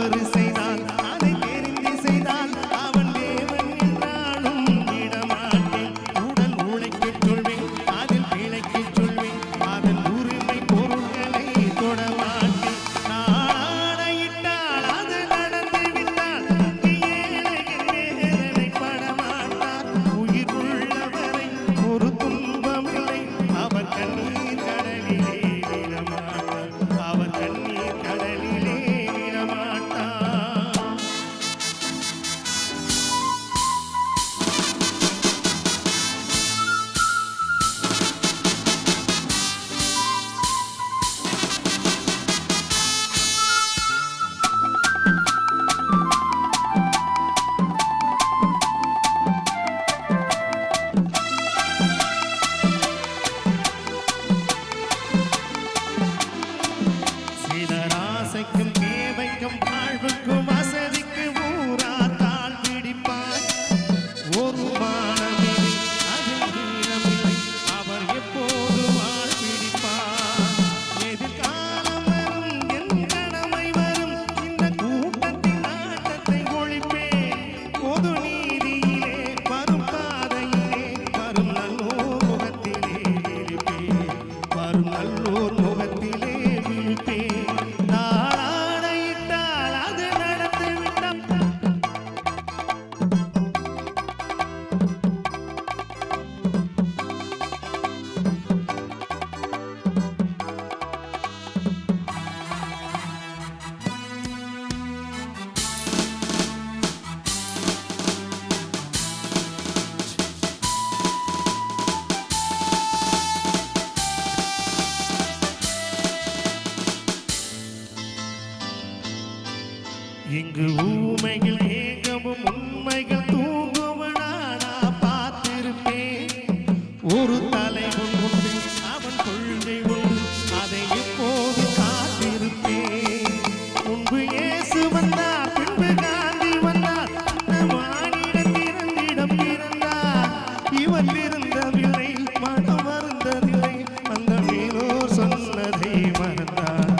ஒரு come. on. இங்கு ஊமைகள் ஏகமும் உண்மைகள் தூங்குவனானா பார்த்திருப்பேன். ஒரு தலை உண்டு அவன் கொள்கை உண்டு அதை இப்போது பார்த்திருப்பேன் முன்பு இயேசு வந்தார் பின்பு காந்தி வந்தார் மாநிலம் இறந்திடம் பிறந்தார். இவன் இருந்ததில்லை மனம் மறந்ததில்லை அந்த மேலோ சொன்னதை மறந்தார்.